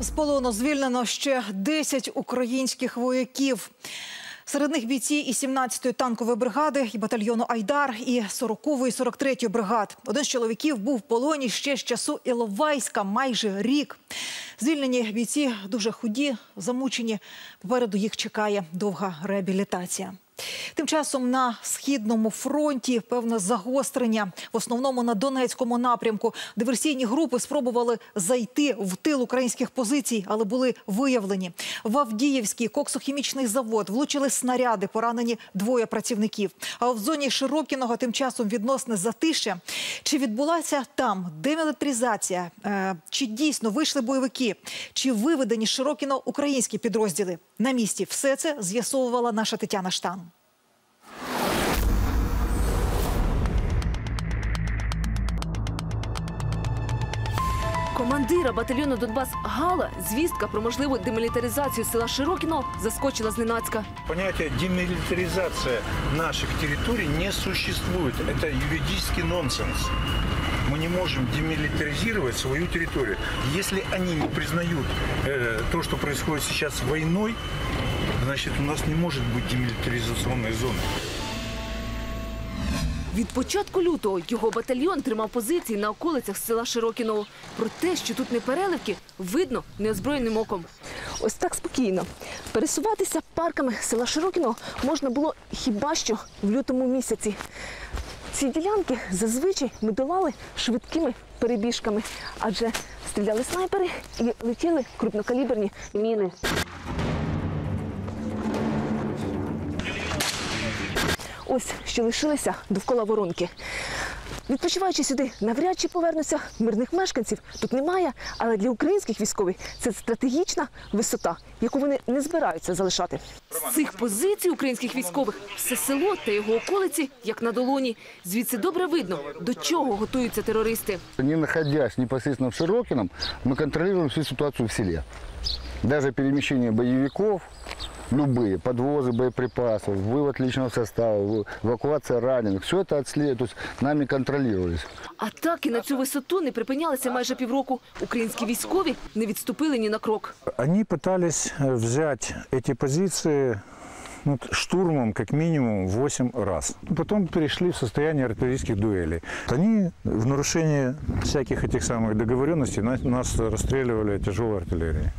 З полону звільнено ще 10 українських вояків. Серед них бійці і 17-ї танкової бригади, і батальйону Айдар, і 40-ї, 43-ї бригад. Один з чоловіків був в полоні ще з часу Іловайська майже рік. Звільнені бійці дуже худі, замучені. Попереду їх чекає довга реабілітація. Тим часом на східному фронті певне загострення. В основному на Донецькому напрямку диверсійні групи спробували зайти в тил українських позицій, але були виявлені. В Авдіївський коксохімічний завод влучили снаряди, поранені двоє працівників. А в зоні Широкіного тим часом відносне затише. Чи відбулася там демілітаризація? Е, Чи дійсно вийшли бойовики? Чи виведені Широкіно українські підрозділи? На місці все це з'ясовувала наша Тетяна Штан. Командира батальйону Донбас Гала звістка про можливу демілітаризацію села Широкіно заскочила зненацька. Понятие демилитаризация наших территорий не существует. Это юридический нонсенс. Мы не можем демилитаризировать свою территорию. Если они не признают э, то, что происходит сейчас войной, значит, у нас не может быть демилитаризационной зоны. Від початку лютого його батальйон тримав позиції на околицях села Широкіно. Про те, що тут не переливки, видно неозброєним оком. Ось так спокійно. Пересуватися парками села Широкіно можна було хіба що в лютому місяці. Ці ділянки зазвичай ми долали швидкими перебіжками, адже стріляли снайпери і летіли крупнокаліберні міни. Ось що лишилися довкола воронки. Відпочиваючи сюди, навряд чи повернуться мирних мешканців. Тут немає, але для українських військових це стратегічна висота, яку вони не збираються залишати. З цих позицій українських військових все село та його околиці як на долоні. Звідси добре видно, до чого готуються терористи. Не находясь непосредственно в Широкином, мы контролируем всю ситуацию в селе. Даже перемещение боевиков, любые, подвозы боеприпасов, вывод личного состава, вы- эвакуация раненых, все это отслеживается, то есть нами контролировались. Атаки на цю висоту не припинялися майже півроку. Українські військові не відступили ні на крок. Они пытались э, взять эти позиции ну, т- штурмом как минимум 8 раз. Потом перешли в состояние артиллерийских дуэлей. Они в нарушение всяких этих самых договоренностей на- нас расстреливали тяжелой артиллерией.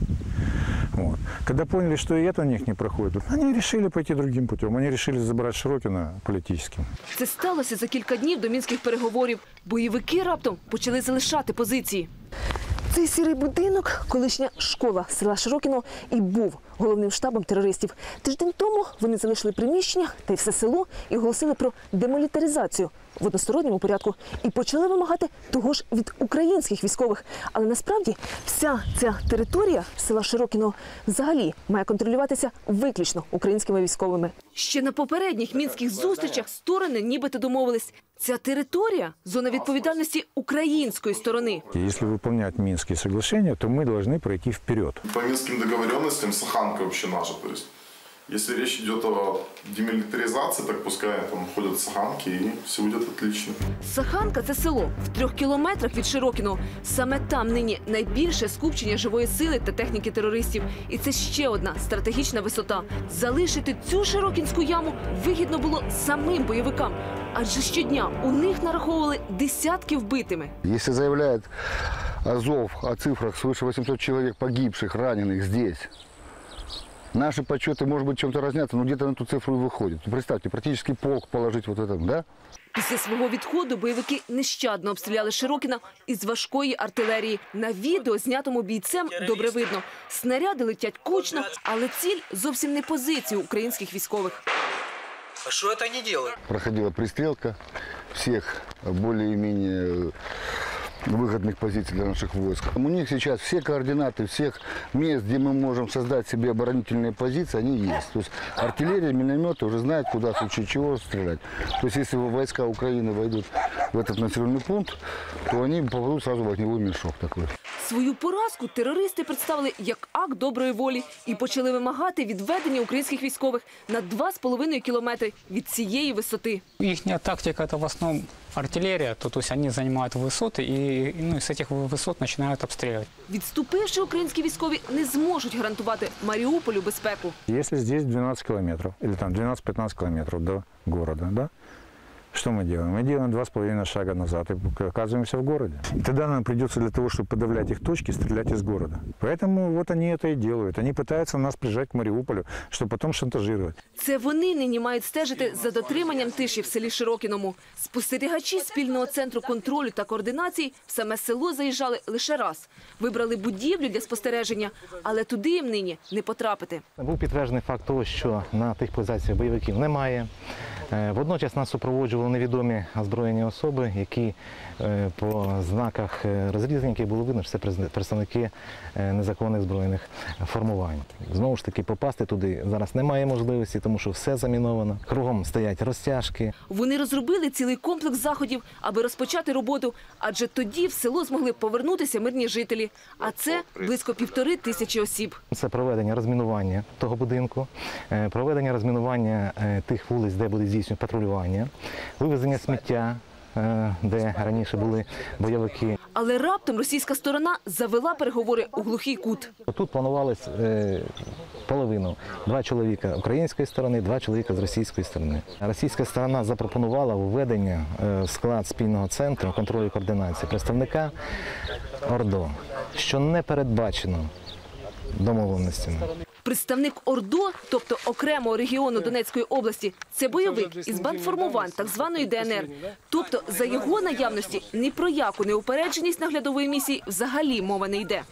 Вот. Когда поняли, что и это у них не проходит, они решили пойти другим путем. Они решили забрать Широкино политическим. Це сталося за кілька днів до мінських переговорів. Бойовики раптом почали залишати позиції. Цей сірий будинок, колишня школа села Широкіно, і був головним штабом терористів. Тиждень тому вони залишили приміщення та й все село і оголосили про демілітаризацію в односторонньому порядку і почали вимагати того ж від українських військових. Але насправді вся ця територія села Широкіно взагалі має контролюватися виключно українськими військовими. Ще на попередніх мінських зустрічах сторони нібито домовились. Ця територія зона відповідальності української сторони. И Если выполнять Минские соглашения, то мы должны пройти вперед. По минским договоренностям Саханка вообще наша. То есть, если речь идет о демилитаризации, так пускай там ходят Саханки и все будет отлично. Саханка це село в трьох кілометрах від Широкіного. Саме там нині найбільше скупчення живої сили та техніки терористів. І це ще одна стратегічна висота. Залишити цю широкінську яму вигідно було самим бойовикам. Адже щодня у них нараховували десятки вбитими. Если заявляет Азов о цифрах свыше 800 человек погибших, раненых здесь, наши подсчеты, может быть, чем-то разнятся, но где-то на эту цифру и выходит. Ну, Представьте, практически полк положить вот это, да? Після свого відходу бойовики нещадно обстріляли Широкіна із важкої артилерії. На відео, знятому бійцем, добре видно. Снаряди летять кучно, але ціль зовсім не позиції українських військових. А что это они делают? проходила пристрелка всех более-менее выгодных позиций для наших войск. У них сейчас все координаты всех мест, где мы можем создать себе оборонительные позиции, они есть. То есть артиллерия, минометы уже знают, куда в случае чего стрелять. То есть если войска Украины войдут в этот населенный пункт, то они попадут сразу в огневой мешок такой. Свою поразку терористи представили як акт доброї волі і почали вимагати відведення українських військових на 2,5 кілометри від цієї висоти. Їхня тактика це в основному артиллерия, то, то есть они занимают высоты и, и, ну, и с этих высот начинают обстреливать. Відступивши, українські військові не зможуть гарантувати Маріуполю безпеку. Если здесь 12 километров, или там 12-15 километров до города, да, что мы делаем? Мы делаем два с половиной шага назад и оказываемся в городе. И тогда нам придется для того, чтобы подавлять их точки, стрелять из города. Поэтому вот они это и делают. Они пытаются нас прижать к Мариуполю, чтобы потом шантажировать. Це вони нині мають стежити за дотриманням тиші в селі Широкіному. Спостерігачі спільного центру контролю та координації в саме село заїжджали лише раз. Вибрали будівлю для спостереження, але туди їм нині не потрапити. Був підтверджений факт того, що на тих позиціях бойовиків немає. Е, Водночас нас супроводжували невідомі озброєні особи, які е, по знаках е, розрізнення яких було видно, що це представники незаконних збройних формувань. Знову ж таки, попасти туди зараз немає можливості, тому що все заміновано. Кругом стоять розтяжки, Вони розробили цілий комплекс заходів, аби розпочати роботу, адже тоді в село змогли повернутися мирні жителі. А це близько півтори тисячі осіб. Це проведення розмінування того будинку, проведення розмінування тих вулиць, де буде здійснювати патрулювання, вивезення сміття, е, де раніше були бойовики. Але раптом російська сторона завела переговори у глухий кут. Тут планувалось е, половину. Два чоловіка української сторони, два чоловіка з російської сторони. Російська сторона запропонувала введення е, в склад спільного центру контролю і координації представника ОРДО, що не передбачено домовленостями. Представник ОРДО, тобто окремого регіону Донецької області, це бойовик із бандформувань так званої ДНР. Тобто за його наявності ні про яку неупередженість наглядової місії взагалі мова не йде.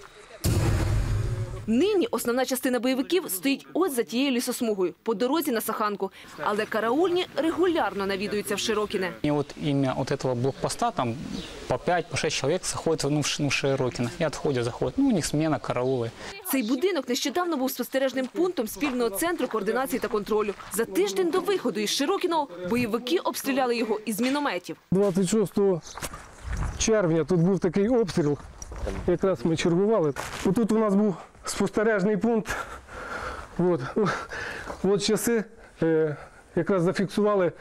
Нині основна частина бойовиків стоїть ось за тією лісосмугою по дорозі на Саханку, але караульні регулярно навідуються в Широкіне. И вот имя вот этого блокпоста, там по 5, по 6 человек заходят ну, в ну, в Широкино и отходят, заходят. Ну, у них смена, караулы. Цей будинок нещодавно був спостережним пунктом спільного центру координації та контролю. За тиждень до виходу із Широкіного бойовики обстріляли його із мінометів. 26 червня тут був такий обстріл. Якраз ми чергували. Тут у нас був спостережний пункт. От, От часи е, якраз зафіксували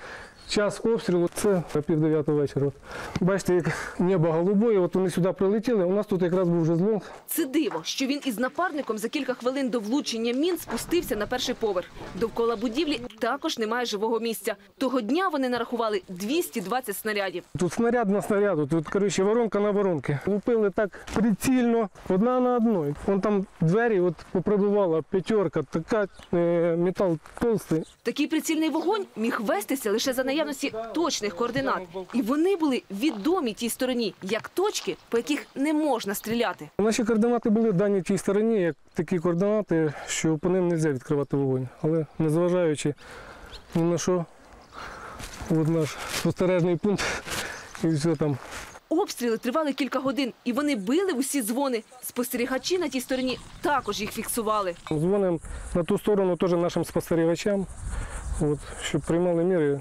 час обстрілу. Це на пів дев'ятого вечора. Бачите, як небо голубое, от вони сюди прилетіли. У нас тут якраз був жезлонг. Це диво, що він із напарником за кілька хвилин до влучення мін спустився на перший поверх. Довкола будівлі також немає живого місця. Того дня вони нарахували 220 снарядів. Тут снаряд на снаряду, тут коротше, воронка на воронки. Лупили так прицільно, одна на одной. Вон там двері от попробувала п'ятерка, така е, метал толстий. Такий прицільний вогонь міг вестися лише за наявності точних координат. І вони були відомі тій стороні, як точки, по яких не можна стріляти. Наші координати були дані тій стороні, як такі координати, що по ним не можна відкривати вогонь. Але незважаючи ні на що, от наш спостережний пункт і все там. Обстріли тривали кілька годин, і вони били усі дзвони. Спостерігачі на тій стороні також їх фіксували. Дзвонимо на ту сторону теж нашим спостерігачам, от, щоб приймали міри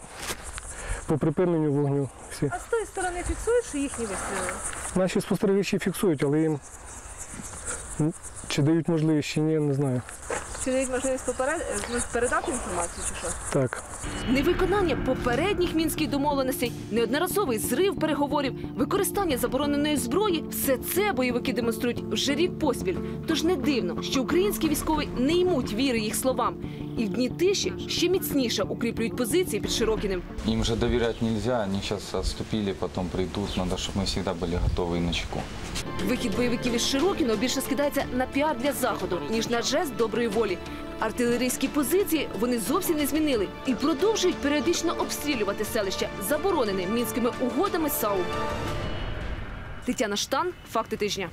по припиненню вогню. Всі. А з тої сторони фіксують, що їхні вистріли? Наші спостерігачі фіксують, але їм чи дають можливість, чи ні, не знаю. Чи дають можливість передати інформацію чи що? Так. Невиконання попередніх мінських домовленостей, неодноразовий зрив переговорів, використання забороненої зброї все це бойовики демонструють вже рік поспіль. Тож не дивно, що українські військові не ймуть віри їх словам. І в дні тиші ще міцніше укріплюють позиції під Широкіним. Им же доверять нельзя, они сейчас отступили, потом придут, надо, чтобы мы всегда были готовы и на чеку. Вихід бойовиків із Широкіного більше скидається на піар для заходу, ніж на жест доброї волі. Артилерійські позиції вони зовсім не змінили і продовжують періодично обстрілювати селище, заборонене мінськими угодами САУ. Тетяна Штан, факти тижня.